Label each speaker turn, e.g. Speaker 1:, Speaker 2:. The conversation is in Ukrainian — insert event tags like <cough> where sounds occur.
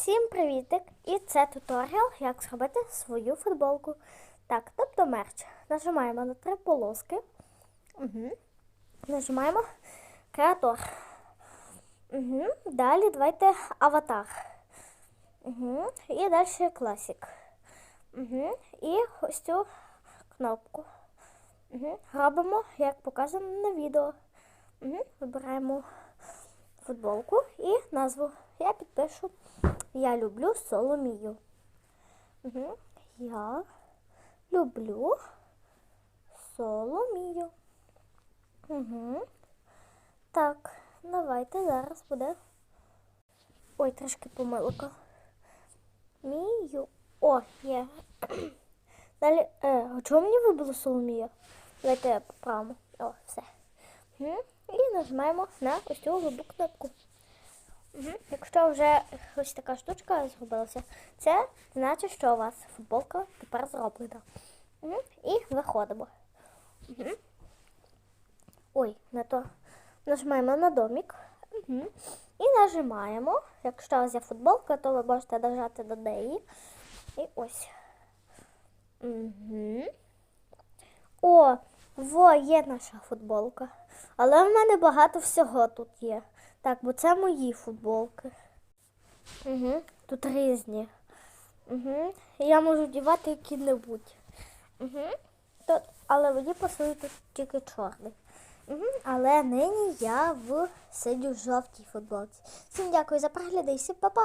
Speaker 1: Всім привітик! І це туторіал, як зробити свою футболку. Так, тобто мерч. Нажимаємо на три полоски. Угу. Нажимаємо креатор. Угу. Далі давайте аватар. Угу. І далі класік. Угу. І ось цю кнопку. Угу. Робимо, як показано на відео. Угу. Вибираємо футболку і назву. Я підпишу Я люблю Соломію. Угу. Я люблю Соломію. Угу. Так, давайте зараз буде. Ой, трошки помилка. Мію. О, є. <clears throat> Далі. Е, а чого мені вибило Соломія? Давайте я поправимо. О, все. Угу. І нажимаємо на ось цю голубу кнопку. Угу. Якщо вже ось така штучка зробилася, це значить, що у вас футболка тепер зроблена. Угу. І виходимо. Угу. Ой, не то. Нажимаємо на домик. Угу. І нажимаємо. Якщо у вас є футболка, то ви можете нажати до неї. І ось. Угу. О, во, є наша футболка. Але в мене багато всього тут є. Так, бо це мої футболки. Угу. Тут різні. Угу. Я можу дівати які-небудь. Угу. Тут, але мені пасує тут тільки чорний. Угу. Але нині я в сидю в жовтій футболці. Всім дякую за перегляд і всім па-па!